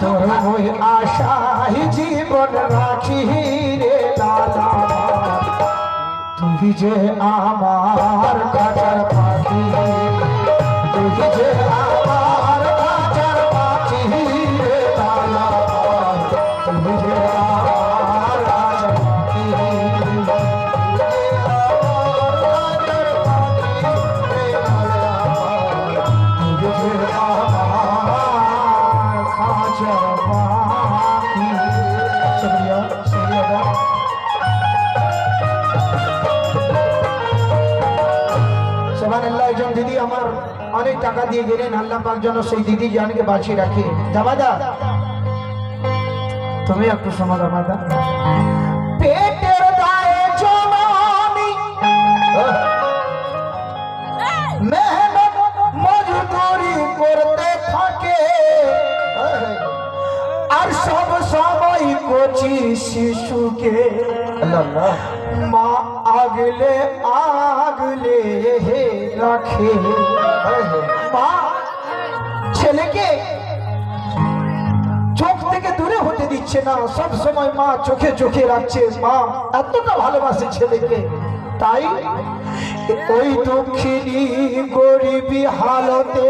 ওই আশাই জীবন রাখি রে লালা তুই যে আমার কাটার একজন দিদি আমার অনেক টাকা দিয়ে গেলেন, আল্লাহ পাক যেন সেই দিদি জানকে বাঁচিয়ে রাখে। জামাদা তুমি একটু জামাদা পেটের আর সব সময় কচি শিশুকে। মা আগলে আগলে হে রাখে। মা ছেলেকে চোখ থেকে দূরে হতে দিচ্ছে না। সব সময় মা চোখে চোখে রাখছে। মা এতটা ভালোবাসে ছেলেকে। তাই ওই দক্ষিণী গরিবী হালতে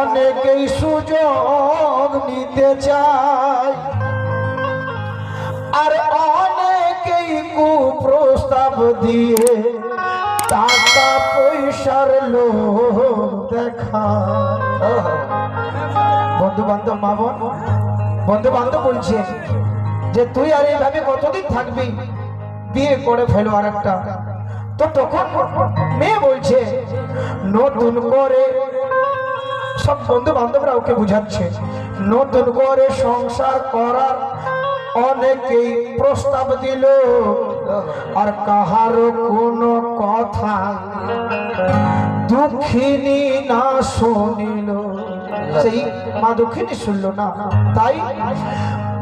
অনেকেই সুযোগ নিতে চায়। আর অনেকেই কুপ্রস্তাব দিয়ে টাকা পয়সার লোভ দেখা বন্ধু বান্ধব মা বোন বন্ধু বান্ধব বলছে যে তুই আর এইভাবে কতদিন থাকবি? বিয়ে করে ফেলো আর একটা। তো তখন মেয়ে বলছে, নতুন করে সব বন্ধু বান্ধবরা ওকে বুঝাচ্ছে। নতুন করে সংসার করার অনেকেই প্রস্তাব দিল, আর কাহারও কোনো কথা দুঃখিনী না শুনিল। সেই মা দুঃখিনী শুনল না, তাই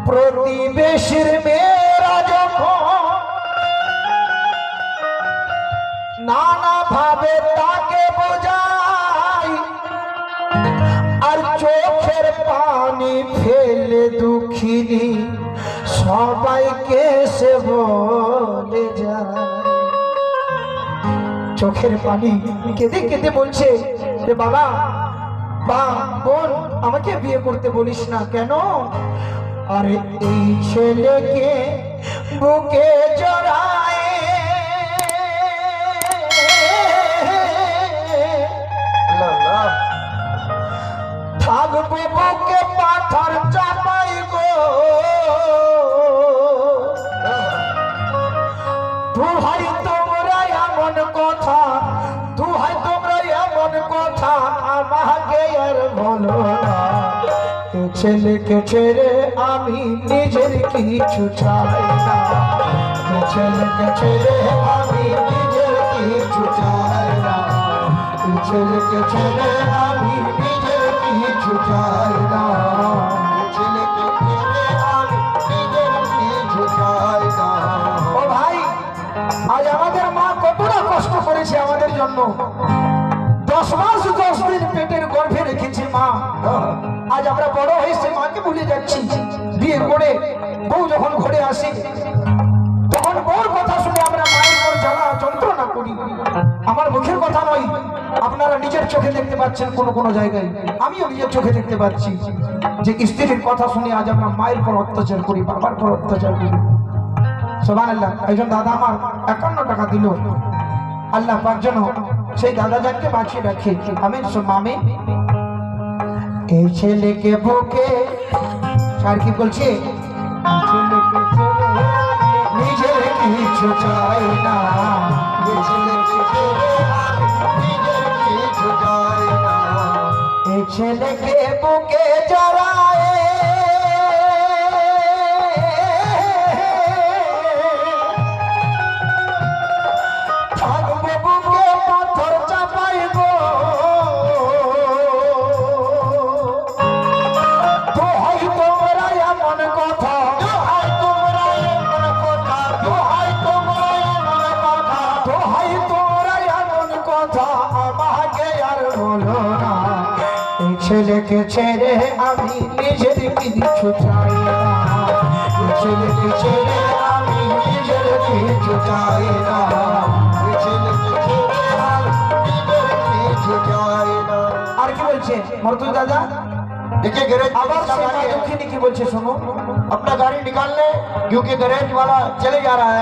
প্রতিবেশীর মেয়েরা যখন নানা ভাবে তাকে বোঝায় চোখের পানি ফেলে দুঃখিনী, সবাইকে সে বলে যায়। চোখের পানি কেঁদে কেঁদে বলছে, রে বাবা, বা, বোন, আমাকে বিয়ে করতে বলিস না কেন? আরে এই ছেলেকে বুকে জড়ায় দুহাই তোমরা এমন কথা, দুহাই তোমরা এমন কথা, আমাকে আর বলো না। ছেলেকে ছেড়ে আমি নিজের কিছু চাই না। ছেলেকে ছেড়ে আমি নিজের কিছু চাই না। ছেলেকে ছেড়ে আমি নিজের কিছু চাই না। আজ আমাদের মা কতটা কষ্ট করেছে আমাদের জন্য। দশ মাস, দশ দিন পেটের গর্ভে রেখেছে মা। আজ আমরা বড় হয়েছে মাকে ভুলে যাচ্ছি। বিয়ে করে বউ যখন ঘরে আসে, তখন বউর কথা শুনে আমরা মায়ের জ্বালা, যন্ত্রণা করি। আমার মুখের কথা নয়, আপনারা নিজের চোখে দেখতে পাচ্ছেন কোনো কোনো জায়গায়। আমিও নিজের চোখে দেখতে পাচ্ছি যে স্ত্রীর কথা শুনে আজ আমরা মায়ের পর অত্যাচার করি, বাবার পর অত্যাচার করি। সোমান আল্লাহ একজন দাদা আমার একান্ন টাকা দিল। আল্লাহ পাক যেন সেই দাদা জানকে বাঁচিয়ে রাখে। আমিন মামে এই ছেলেকে বুকে স্যার কি বলছে? নিজের কিছু চাই না। এই ছেলেকে আমি বুকে জড়ায় ছেলেকে ছেড়ে আমি নিজের কিছু চাই না এ ছেলেকে ছেড়ে আমি নিজের কিছু চাই না এ ছেলেকে ছেড়ে আমি নিজের কিছু চাই না আর কি বলছে মরতুল দাদা देखिए गैरेज में আবার जिसका সে गाड़ी है, দুঃখিনী কি বলছে শোনো अपना गाड़ी निकाल ले क्योंकि गैरेज वाला चले जा रहा है